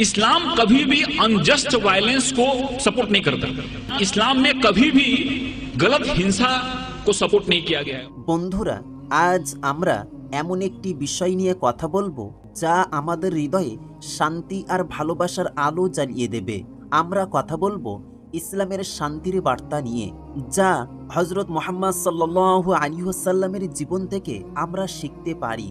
इस्लाम कभी भी unjust violence को सपोर्ट नहीं करता इस्लाम में कभी भी गलत हिंसा को सपोर्ट नहीं किया गया है বন্ধুরা আজ আমরা এমন একটি বিষয় নিয়ে কথা বলবো যা আমাদের হৃদয়ে শান্তি আর ভালোবাসার আলো জ্বালিয়ে দেবে আমরা কথা বলবো ইসলামের শান্তির বার্তা নিয়ে যা হজরত মোহাম্মদ সাল্লাহ আলিহাসাল্লামের জীবন থেকে আমরা শিখতে পারি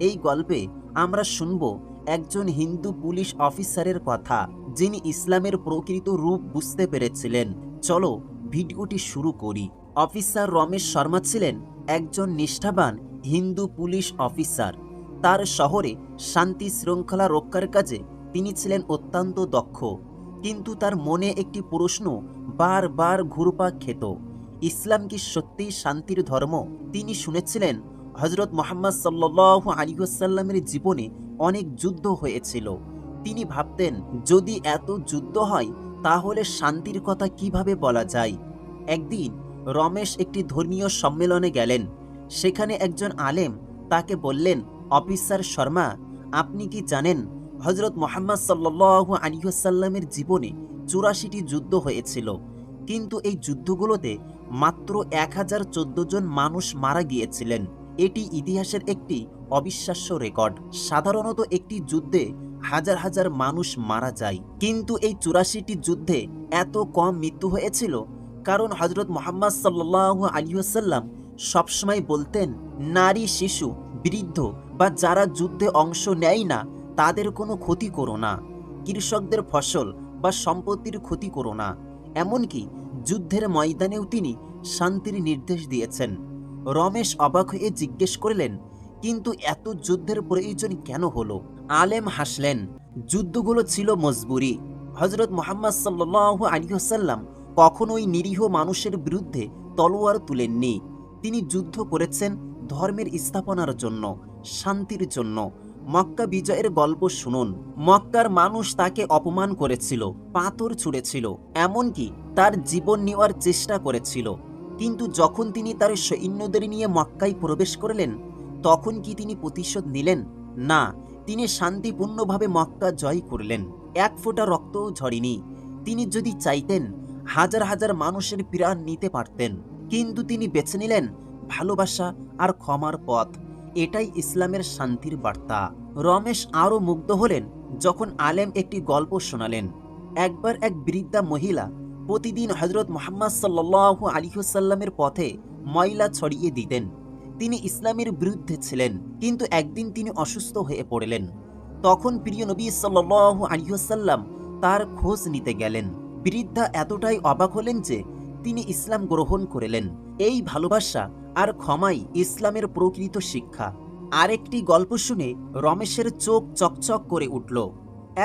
এই গল্পে আমরা শুনব একজন হিন্দু পুলিশ অফিসারের কথা, যিনি ইসলামের প্রকৃত রূপ বুঝতে পেরেছিলেন। চলো, ভিডিওটি শুরু করি। অফিসার রমেশ শর্মা ছিলেন একজন নিষ্ঠাবান হিন্দু পুলিশ অফিসার। তার শহরে শান্তি শৃঙ্খলা রক্ষার কাজে তিনি ছিলেন অত্যন্ত দক্ষ। কিন্তু তার মনে একটি প্রশ্ন বারবার ঘুরপাক খেত। ইসলাম কি সত্যিই শান্তির ধর্ম? তিনি শুনেছিলেন হজরত মোহাম্মদ সাল্লাহ আলিহাসাল্লামের জীবনে অনেক যুদ্ধ হয়েছিল। তিনি ভাবতেন, যদি এত যুদ্ধ হয়, তাহলে শান্তির কথা কীভাবে বলা যায়? একদিন রমেশ একটি ধর্মীয় সম্মেলনে গেলেন। সেখানে একজন আলেম তাকে বললেন, অফিসার শর্মা, আপনি কি জানেন হজরত মোহাম্মদ সাল্লাহ আলিহাসাল্লামের জীবনে চুরাশিটি যুদ্ধ হয়েছিল। কিন্তু এই যুদ্ধগুলোতে মাত্র এক হাজার চোদ্দ জন মানুষ মারা গিয়েছিলেন। এটি ইতিহাসের একটি অবিশ্বাস্য রেকর্ড। সাধারণত একটি যুদ্ধে হাজার হাজার মানুষ মারা যায়। কিন্তু এই চুরাশিটি যুদ্ধে এত কম মৃত্যু হয়েছিল, কারণ হজরত মোহাম্মদ সাল্লাহ আলিহাসাল্লাম সবসময় বলতেন, নারী, শিশু, বৃদ্ধ বা যারা যুদ্ধে অংশ নেয় না, তাদের কোনো ক্ষতি করো না। কৃষকদের ফসল বা সম্পত্তির ক্ষতি করো না। এমনকি যুদ্ধের ময়দানেও তিনি শান্তির নির্দেশ দিয়েছেন। রমেশ অবাক হয়ে জিজ্ঞেস করলেন কিন্তু এত যুদ্ধের প্রয়োজন কেন হলো? আলেম হাসলেন, যুদ্ধগুলো ছিল মজবুরি। হজরত মোহাম্মদ সাল্লাহ আলিহাসাল্লাম কখনোই নিরীহ মানুষের বিরুদ্ধে তলোয়ার তুলেননি। তিনি যুদ্ধ করেছেন ধর্মের স্থাপনার জন্য, শান্তির জন্য। মক্কা বিজয়ের গল্প শুনুন। মক্কার মানুষ তাকে অপমান করেছিল, পাথর ছুঁড়েছিল, এমনকি তার জীবন নেওয়ার চেষ্টা করেছিল। কিন্তু যখন তিনি তার সৈন্যদের নিয়ে মক্কায় প্রবেশ করলেন তখন কি তিনি প্রতিশোধ নিলেন? না, তিনি শান্তিপূর্ণভাবে মক্কা জয় করলেন। এক ফোঁটা রক্তও ঝরেনি। তিনি যদি চাইতেন, হাজার হাজার মানুষের প্রাণ নিতে পারতেন। কিন্তু তিনি বেছে নিলেন ভালোবাসা আর ক্ষমার পথ। এটাই ইসলামের শান্তির বার্তা। রমেশ আরও মুগ্ধ হলেন যখন আলেম একটি গল্প শোনালেন। একবার এক বৃদ্ধা মহিলা প্রতিদিন হজরত মোহাম্মদ সাল্লাহ আলিহসাল্লামের পথে ময়লা ছড়িয়ে দিতেন। তিনি ইসলামের বিরুদ্ধে ছিলেন, কিন্তু একদিন তিনি অসুস্থ হয়ে পড়লেন। তখন প্রিয় নবী সাল্লাহ আলিহসাল্লাম তার খোঁজ নিতে গেলেন। বৃদ্ধা এতটাই অবাক হলেন যে তিনি ইসলাম গ্রহণ করলেন। এই ভালোবাসা আর ক্ষমাই ইসলামের প্রকৃত শিক্ষা। আরেকটি গল্প শুনে রমেশের চোখ চকচক করে উঠল।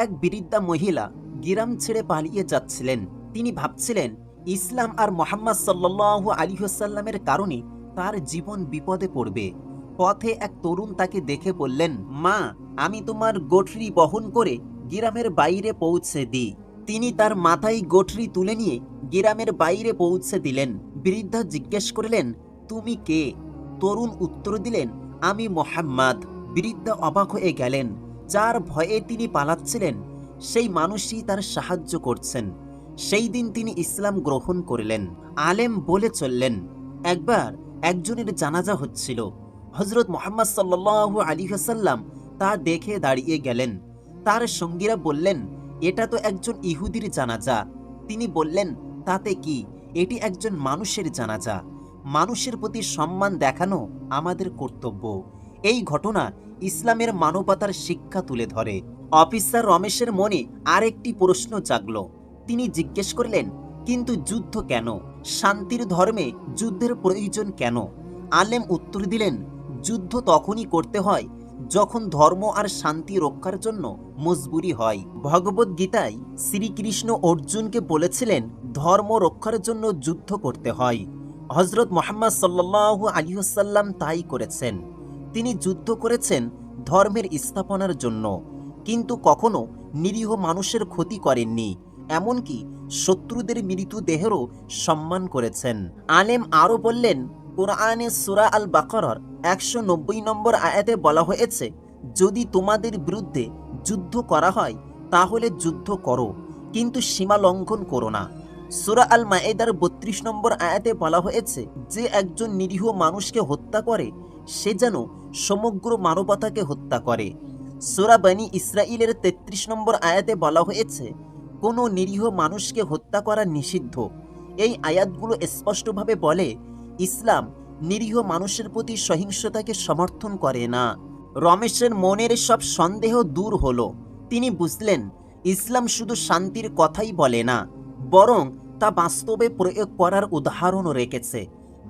এক বৃদ্ধা মহিলা গিরাম ছেড়ে পালিয়ে যাচ্ছিলেন। তিনি ভাবছিলেন, ইসলাম আর মোহাম্মদ সাল্লাহ আলিহাসাল্লামের কারণে তার জীবন বিপদে পড়বে। পথে এক তরুণ তাকে দেখে বললেন, মা, আমি তোমার গঠরি বহন করে গিরামের বাইরে পৌঁছে দিই। তিনি তার মাথায় গঠরি তুলে নিয়ে গিরামের বাইরে পৌঁছে দিলেন। বৃদ্ধা জিজ্ঞেস করলেন, তুমি কে? তরুণ উত্তর দিলেন, আমি মোহাম্মদ। বৃদ্ধা অবাক হয়ে গেলেন। যার ভয়ে তিনি পালাচ্ছিলেন, সেই মানুষই তার সাহায্য করছেন। সেই দিন তিনি ইসলাম গ্রহণ করলেন। আলেম বলে চললেন, একবার একজনের জানাজা হচ্ছিল। হজরত মোহাম্মদ সাল্লাহ আলী হাসাল্লাম তা দেখে দাঁড়িয়ে গেলেন। তার সঙ্গীরা বললেন, এটা তো একজন ইহুদির জানাজা। তিনি বললেন, তাতে কি? এটি একজন মানুষের জানাজা। মানুষের প্রতি সম্মান দেখানো আমাদের কর্তব্য। এই ঘটনা ইসলামের মানবতার শিক্ষা তুলে ধরে। অফিসার রমেশের মনে আরেকটি প্রশ্ন জাগল। তিনি জিজ্ঞেস করলেন, কিন্তু যুদ্ধ কেন? শান্তির ধর্মে যুদ্ধের প্রয়োজন কেন? আলেম উত্তর দিলেন, যুদ্ধ তখনই করতে হয় যখন ধর্ম আর শান্তি রক্ষার জন্য মজবুরি হয়। ভগবত গীতায় শ্রীকৃষ্ণ অর্জুনকে বলেছিলেন, ধর্ম রক্ষার জন্য যুদ্ধ করতে হয়। হজরত মোহাম্মদ সাল্লাহ আলিহাসাল্লাম তাই করেছেন। তিনি যুদ্ধ করেছেন ধর্মের স্থাপনার জন্য। কিন্তু কখনো নিরীহ মানুষের ক্ষতি করেননি। এমনকি শত্রুদের মৃত দেহেরও সম্মান করেছেন। আলেম আরও বললেন, কোরআনে সুরা আল বাকরর একশো নব্বই নম্বর আয়াতে বলা হয়েছে, যদি তোমাদের বিরুদ্ধে যুদ্ধ করা হয়, তাহলে যুদ্ধ করো, কিন্তু সীমা লঙ্ঘন করো না। সুরা আল মায়েদার বত্রিশ নম্বর আয়াতে বলা হয়েছে, যে একজন নিরীহ মানুষকে হত্যা করে, সে যেন সমগ্র মানবতাকে হত্যা করে। সুরা বানি ইসরায়েলের তেত্রিশ নম্বর আয়াতে বলা হয়েছে কোনো নিরীহ মানুষকে হত্যা করা নিষিদ্ধ। এই আয়াতগুলো স্পষ্টভাবে বলে, ইসলাম নিরীহ মানুষের প্রতি সহিংসতাকে সমর্থন করে না। রমেশের মনের সব সন্দেহ দূর হলো। তিনি বুঝলেন, ইসলাম শুধু শান্তির কথাই বলে না, বরং তা বাস্তবে প্রয়োগ করার উদাহরণও রেখেছে।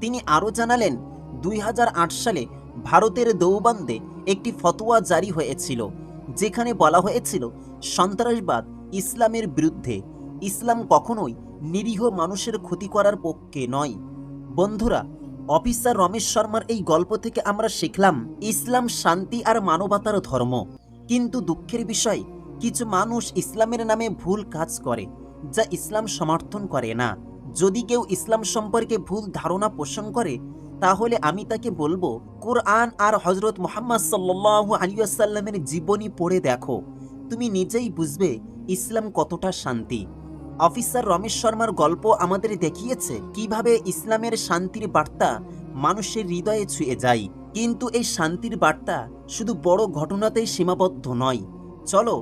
তিনি আরও জানালেন, দুই হাজার আট সালে ভারতের দৌবান্দে একটি ফতোয়া জারি হয়েছিল, যেখানে বলা হয়েছিল, সন্ত্রাসবাদ ইসলামের বিরুদ্ধে ইসলাম কখনোই নিরীহ মানুষের ক্ষতি করার পক্ষে নয়। বন্ধুরা, অফিসার রমেশ শর্মার এই গল্প থেকে আমরা শিখলাম ইসলাম শান্তি আর মানবতার ধর্ম। কিন্তু দুঃখের বিষয়, কিছু মানুষ ইসলামের নামে ভুল কাজ করে, যা ইসলাম সমর্থন করে না। যদি কেউ ইসলাম সম্পর্কে ভুল ধারণা পোষণ করে, তাহলে আমি তাকে বলব, কোরআন আর হজরত মোহাম্মদ সাল্লু আলিয়াসাল্লামের জীবনী পড়ে দেখো। তুমি নিজেই বুঝবে ইসলাম কতটা শান্তি। অফিসার রমেশ শর্মার গল্প আমাদের দেখিয়েছে কীভাবে ইসলামের শান্তির বার্তা মানুষের হৃদয়ে ছুঁয়ে যায়। কিন্তু এই শান্তির বার্তা শুধু বড় ঘটনাতেই সীমাবদ্ধ নয়। চলো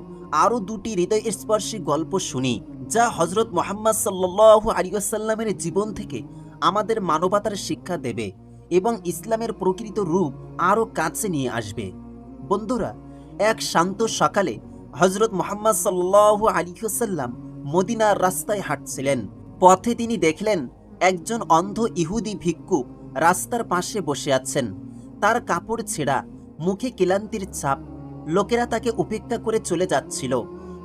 আরও দুটি হৃদয় স্পর্শী গল্প শুনি, যা হজরত মোহাম্মদ সাল্লু আলিয়াসাল্লামের জীবন থেকে আমাদের মানবতার শিক্ষা দেবে এবং ইসলামের প্রকৃত রূপ আরও কাছে নিয়ে আসবে। বন্ধুরা, এক শান্ত সকালে হজরত মোহাম্মদ সাল্লাহ আলিহাসাল্লাম মদিনার রাস্তায় হাঁটছিলেন। পথে তিনি দেখলেন একজন অন্ধ ইহুদি ভিক্ষুক রাস্তার পাশে বসে আছেন। তার কাপড় ছেঁড়া, মুখে ক্লান্তির ছাপ, লোকেরা তাকে উপেক্ষা করে চলে যাচ্ছিল।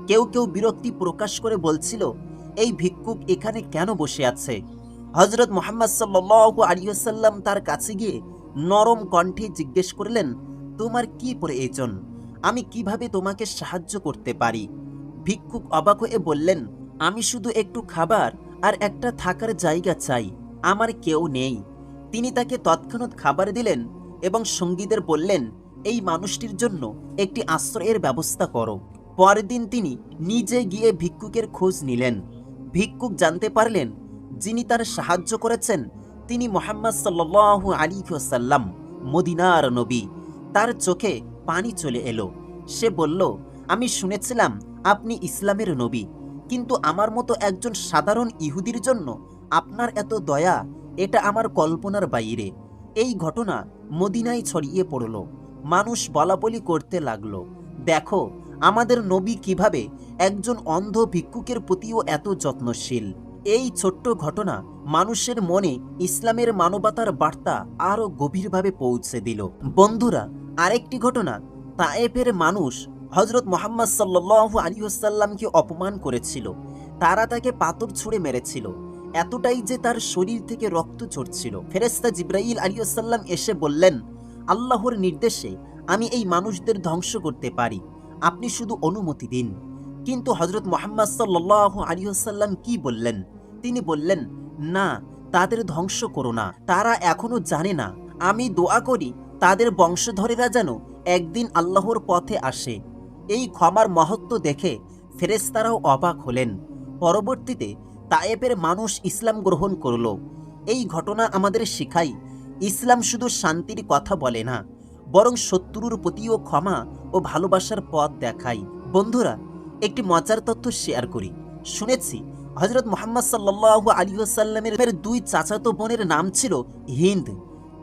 কেউ কেউ বিরক্তি প্রকাশ করে বলছিল, এই ভিক্ষুক এখানে কেন বসে আছে? হজরত মোহাম্মদ সাল্লু আলিয়াল্লাম তার কাছে গিয়ে নরম কণ্ঠে জিজ্ঞেস করলেন, তোমার কি প্রয়োজন আমি কীভাবে তোমাকে সাহায্য করতে পারি? ভিক্ষুক অবাক হয়ে বললেন, আমি শুধু একটু খাবার আর একটা থাকার জায়গা চাই। আমার কেউ নেই। তিনি তাকে তৎক্ষণাৎ খাবার দিলেন এবং সঙ্গীদের বললেন, এই মানুষটির জন্য একটি আশ্রয়ের ব্যবস্থা করো। পরের দিন তিনি নিজে গিয়ে ভিক্ষুকের খোঁজ নিলেন। ভিক্ষুক জানতে পারলেন, যিনি তার সাহায্য করেছেন, তিনি মোহাম্মদ সাল্লু আলী সাল্লাম মদিনার নবী। তার চোখে পানি চলে এলো। সে বলল, আমি শুনেছিলাম আপনি ইসলামের নবী, কিন্তু আমার মতো একজন সাধারণ ইহুদির জন্য আপনার এত দয়া, এটা আমার কল্পনার বাইরে। এই ঘটনা মদিনায় ছড়িয়ে পড়ল। মানুষ বলাবলি করতে লাগল, দেখো, আমাদের নবী কীভাবে একজন অন্ধ ভিক্ষুকের প্রতিও এত যত্নশীল। এই ছোট্ট ঘটনা মানুষের মনে ইসলামের মানবতার বার্তা আরও গভীরভাবে পৌঁছে দিল। বন্ধুরা আরেকটি ঘটনা, তায়েফের মানুষ হজরত মোহাম্মদ সাল্লু আলিউসাল্লামকে অপমান করেছিল। তারা তাকে পাথর ছুঁড়ে মেরেছিল। এতটাই যে তার শরীর থেকে রক্ত ঝরছিল। ফেরেস্তা জিব্রাইল আলিউসাল্লাম এসে বললেন, আল্লাহর নির্দেশে আমি এই মানুষদের ধ্বংস করতে পারি। আপনি শুধু অনুমতি দিন। কিন্তু হজরত মোহাম্মদ সাল্লাহ আলিহাসাল্লাম কি বললেন? তিনি বললেন, না, তাদের ধ্বংস করো না। তারা এখনও জানে না। আমি দোয়া করি তাদের বংশধরেরা যেন একদিন আল্লাহর পথে আসে। এই ক্ষমার মহত্ব দেখে ফেরেস্তারাও অবাক হলেন। পরবর্তীতে তায়েবের মানুষ ইসলাম গ্রহণ করল। এই ঘটনা আমাদের শেখাই, ইসলাম শুধু শান্তির কথা বলে না, বরং শত্রুর প্রতিও ক্ষমা ও ভালোবাসার পথ দেখায়। বন্ধুরা, একটি মজার তথ্য শেয়ার করি। শুনেছি হজরত মোহাম্মদ সাল্লাহ আলিহাসাল্লামের দুই চাচাতো বোনের নাম ছিল হিন্দ।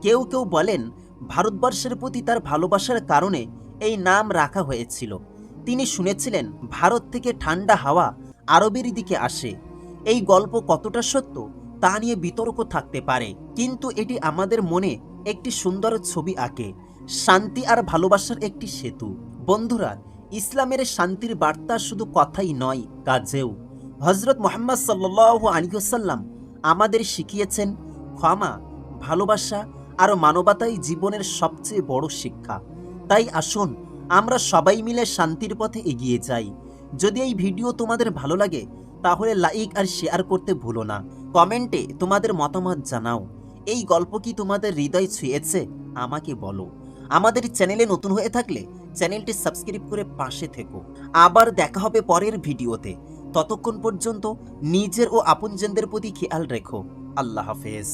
কেউ কেউ বলেন ভারতবর্ষের প্রতি তার ভালোবাসার কারণে এই নাম রাখা হয়েছিল। তিনি শুনেছিলেন, ভারত থেকে ঠান্ডা হাওয়া আরবের দিকে আসে। এই গল্প কতটা সত্য তা নিয়ে বিতর্ক থাকতে পারে। কিন্তু এটি আমাদের মনে একটি সুন্দর ছবি আঁকে। শান্তি আর ভালোবাসার একটি সেতু। বন্ধুরা, ইসলামের শান্তির বার্তা শুধু কথাই নয়, কাজেও। হজরত মোহাম্মদ সাল্লু আলিহাসাল্লাম আমাদের শিখিয়েছেন, ক্ষমা, ভালোবাসা আর মানবতাই জীবনের সবচেয়ে বড় শিক্ষা। তাই আসুন, আমরা সবাই মিলে শান্তির পথে এগিয়ে যাই। যদি এই ভিডিও তোমাদের ভালো লাগে, তাহলে লাইক আর শেয়ার করতে ভুলো না। কমেন্টে তোমাদের মতামত জানাও। এই গল্প কি তোমাদের হৃদয় ছুঁয়েছে? আমাকে বলো। আমাদের চ্যানেলে নতুন হয়ে থাকলে চ্যানেলটি সাবস্ক্রাইব করে পাশে থেকো। আবার দেখা হবে পরের ভিডিওতে। ততক্ষণ পর্যন্ত নিজের ও আপনজনদের প্রতি খেয়াল রেখো। আল্লাহ হাফেজ।